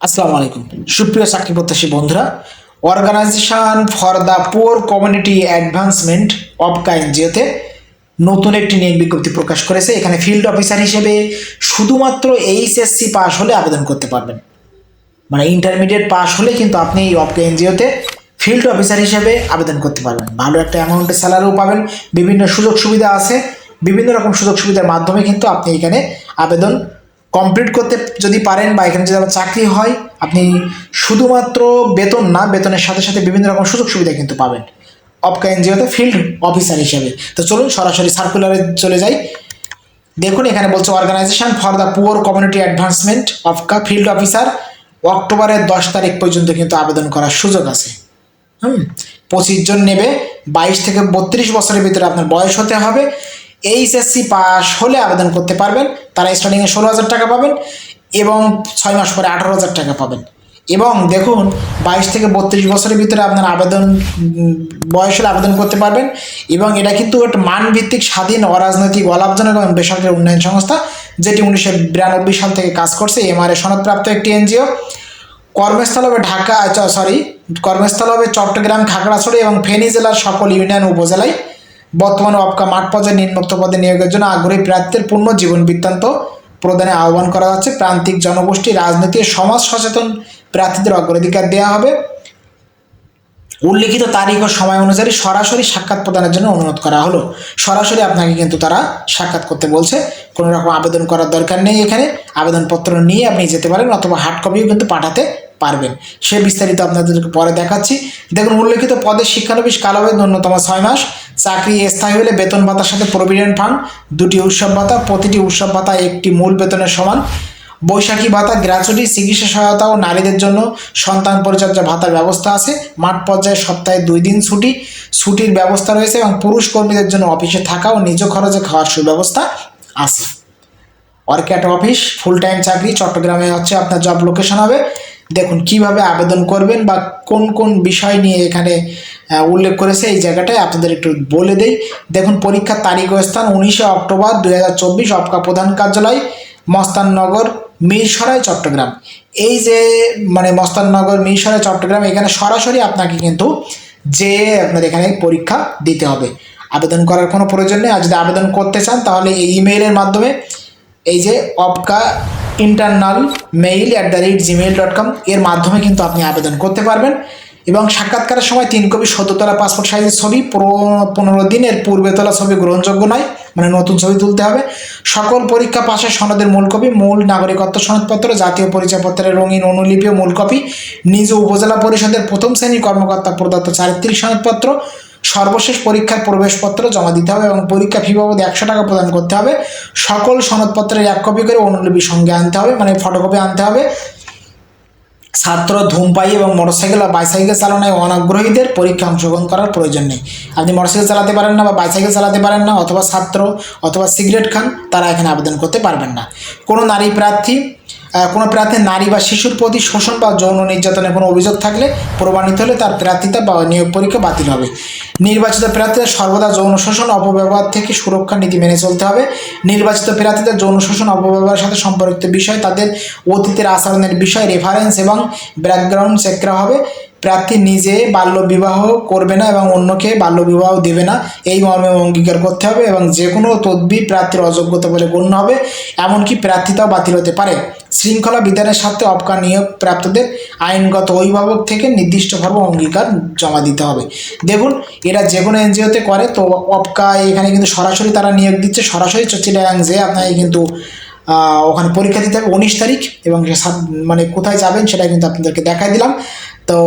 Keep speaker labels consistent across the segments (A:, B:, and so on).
A: আসসালামু আলাইকুম। সুপ্রিয় চাকরি প্রত্যাশী বন্ধুরা organization for the poor community advancement of কাইনজিওতে নতুন একটি নিয়োগ বিজ্ঞপ্তি প্রকাশ করেছে। এখানে ফিল্ড অফিসার হিসেবে শুধুমাত্র এইচএসসি পাস হলে আবেদন করতে পারবেন। মানে ইন্টারমিডিয়েট পাস হলে কিন্তু আপনি এই অফ এনজিওতে ফিল্ড অফিসার হিসেবে আবেদন করতে পারবেন। ভালো একটা অ্যামাউন্টের স্যালারিও পাবেন। বিভিন্ন সুযোগ সুবিধা আছে। বিভিন্ন রকম সুযোগ সুবিধার মাধ্যমে কিন্তু আপনি এখানে আবেদন কমপ্লিট করতে যদি পারেন বা এখানে যদি চাকরি হয়, আপনি শুধুমাত্র বেতন না, বেতনের সাথে সাথে বিভিন্ন রকম সুযোগ সুবিধা কিন্তু পাবেন। অপকা এনজিওতে ফিল্ড অফিসার হিসেবে। তো চলুন সরাসরি সার্কুলারে চলে যাই। দেখুন, এখানে বলছে organization for the poor community advancement of field officer অক্টোবরের দশ তারিখ পর্যন্ত কিন্তু আবেদন করার সুযোগ আছে। হুম, পঁচিশ জন নেবে। বাইশ থেকে বত্রিশ বছরের ভিতরে আপনার বয়স হতে হবে। এইচএসসি পাস হলে আবেদন করতে পারবেন। তারা স্টার্টিংয়ে ষোলো হাজার টাকা পাবেন এবং ছয় মাস পরে আঠারো হাজার টাকা পাবেন। এবং দেখুন, বাইশ থেকে বত্রিশ বছরের ভিতরে আপনার আবেদন বয়স হলে আবেদন করতে পারবেন। এবং এটা কিন্তু একটা মানভিত্তিক, স্বাধীন, অরাজনৈতিক, অলাভজনক এবং বেসরকারি উন্নয়ন সংস্থা, যেটি উনিশশো বিরানব্বই সাল থেকে কাজ করছে। এমআরএ সনদপ্রাপ্ত একটি এনজিও। কর্মস্থল হবে ঢাকা সরি কর্মস্থল হবে চট্টগ্রাম, খাগড়াছড়ি এবং ফেনী জেলার সকল ইউনিয়ন উপজেলায় বর্তমানে অবকা মাঠ পর্যায়ে নিম্নোক্ত পদে নিয়োগের জন্য আগ্রহী প্রার্থীদের পূর্ণ জীবন বৃত্তান্ত প্রদানে আহ্বান করা হচ্ছে। প্রান্তিক জনগোষ্ঠী, রাজনীতি, সমাজ সচেতন প্রার্থীদের অগ্রাধিকার দেওয়া হবে। উল্লিখিত তারিখ ও সময় অনুযায়ী সরাসরি সাক্ষাৎ প্রদানের জন্য অনুরোধ করা হলো। সরাসরি আপনাকে কিন্তু তারা সাক্ষাৎ করতে বলছে। কোনো রকম আবেদন করার দরকার নেই এখানে। আবেদনপত্র নিয়ে আপনি যেতে পারেন অথবা হার্ড কপিও কিন্তু পাঠাতে পারবেন। সে বিস্তারিত আপনাদেরকে পরে দেখাচ্ছি। দেখুন, উল্লেখিত পদের শিক্ষানবিশ কাল ন্যূনতম ছয় মাস। চাকরি স্থায়ী হলে বেতন ভাতার সাথে প্রভিডেন্ট ফান্ড, দুটি উৎসব ভাতা, প্রতিটি উৎসব ভাতা একটি মূল বেতনের সমান। বৈশাখী ভাতা গ্র্যাচুইটি চিকিৎসা সহায়তা ও নারীদের জন্য সন্তান পরিচর্যা ভাতার ব্যবস্থা আছে। মাঠ পর্যায়ে সপ্তাহে দুই দিন ছুটি। ছুটির ব্যবস্থা রয়েছে এবং পুরুষ কর্মীদের জন্য অফিসে থাকা ও নিজ খরচে খাওয়ার সুব্যবস্থা আছে। অর্ক্যাট অফিস ফুল টাইম চাকরি, চট্টগ্রামে হচ্ছে আপনার জব লোকেশন হবে। দেখুন, কীভাবে আবেদন করবেন বা কোন কোন বিষয় নিয়ে এখানে উল্লেখ করেছে, এই জায়গাটায় আপনাদের একটু বলে দেই। দেখুন, পরীক্ষার তারিখ ও স্থান উনিশে অক্টোবর দুই হাজার চব্বিশ, অপকা প্রধান কার্যালয়, মস্তাননগর, মিরসরাই, চট্টগ্রাম। এই যে মানে মস্তাননগর, মিরসরাই, চট্টগ্রাম, এখানে সরাসরি আপনাকে কিন্তু যে আপনার এখানে পরীক্ষা দিতে হবে। আবেদন করার কোনো প্রয়োজন নেই। আর যদি আবেদন করতে চান, তাহলে এই ইমেইলের মাধ্যমে এই যে, অপকা internal mail at the rate Gmail dot com এর মাধ্যমে কিন্তু আপনি আবেদন করতে পারবেন এবং সাক্ষাৎকারের সময় তিন কপি সত্তরতলা পাসপোর্ট সাইজের ছবি পনেরো দিনের পূর্বে তোলা ছবি গ্রহণযোগ্য নয় মানে নতুন ছবি তুলতে হবে। সকল পরীক্ষা পাশের সনদের মূল কপি, মূল নাগরিকত্ব সনদপত্র, জাতীয় পরিচয়পত্রের রঙিন অনুলিপি মূল কপি, নিজ উপজেলা পরিষদের প্রথম শ্রেণির কর্মকর্তা প্রদত্ত চারিত্রিক সনদপত্র সর্বশেষ পরীক্ষার প্রবেশপত্র জমা দিতে হবে এবং পরীক্ষা ফি বাবদ একশো টাকা প্রদান করতে হবে। সকল সনদপত্রের এক কপি করে অনুলিপি সঙ্গে আনতে হবে মানে ফটোকপি আনতে হবে। ছাত্র ধূমপাই এবং মোটরসাইকেল বা বাইসাইকেল চালানোয় অনাগ্রহীদের পরীক্ষা অংশগ্রহণ করার প্রয়োজন নেই। আপনি মোটরসাইকেল চালাতে পারেন না বা বাইসাইকেল চালাতে পারেন না, অথবা ছাত্র অথবা সিগারেট খান, তারা এখানে আবেদন করতে পারবেন না। কোনো নারী প্রার্থী কোনো প্রার্থী নারী বা শিশুর প্রতি শোষণ বা যৌন নির্যাতনের কোনো অভিযোগ থাকলে প্রমাণিত হলে তার প্রার্থিতা বা নিয়োগ পরীক্ষা বাতিল হবে। নির্বাচিত প্রার্থীদের সর্বদা যৌন শোষণ, অপব্যবহার থেকে সুরক্ষা নীতি মেনে চলতে হবে। নির্বাচিত প্রার্থীদের যৌন শোষণ, অপব্যবহারের সাথে সম্পর্কিত বিষয় তাদের অতীতের আচরণের বিষয় রেফারেন্স এবং ব্যাকগ্রাউন্ড চেক করা হবে। প্রার্থী নিজে বাল্য বিবাহ করবে না এবং অন্যকে বাল্য বিবাহ দেবে না। এই মর্মে অঙ্গীকার করতে হবে এবং যে কোনো তদবির প্রার্থীর অযোগ্যতা বলে গণ্য হবে, এমনকি প্রার্থিতাও বাতিল হতে পারে। শৃঙ্খলা বিধানের সাথে অপকা নিয়োগ প্রাপ্তদের আইনগত অভিভাবক থেকে নির্দিষ্টভাবে অঙ্গীকার জমা দিতে হবে। দেখুন, এরা যে কোনো এনজিওতে করে, তো অপকা এখানে কিন্তু সরাসরি তারা নিয়োগ দিচ্ছে। সরাসরি চিটাগাং যে আপনাকে কিন্তু ওখানে পরীক্ষা দিতে হবে উনিশ তারিখ এবং মানে কোথায় যাবেন সেটা কিন্তু আপনাদেরকে দেখাই দিলাম। তো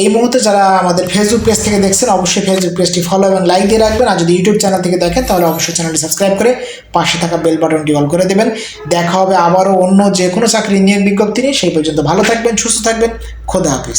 A: এই মুহূর্তে যারা আমাদের ফেসবুক পেজ থেকে দেখছেন, অবশ্যই ফেসবুক পেজটি ফলো এবং লাইক দিয়ে রাখবেন। আর যদি ইউটিউব চ্যানেল থেকে দেখেন, তাহলে অবশ্যই চ্যানেলটি সাবস্ক্রাইব করে পাশে থাকা বেল বাটনটি অল করে দেবেন। দেখা হবে আবারও অন্য যে কোনো চাকরি নিয়োগ বিজ্ঞপ্তি নিয়ে। সেই পর্যন্ত ভালো থাকবেন, সুস্থ থাকবেন। খোদা হাফিজ।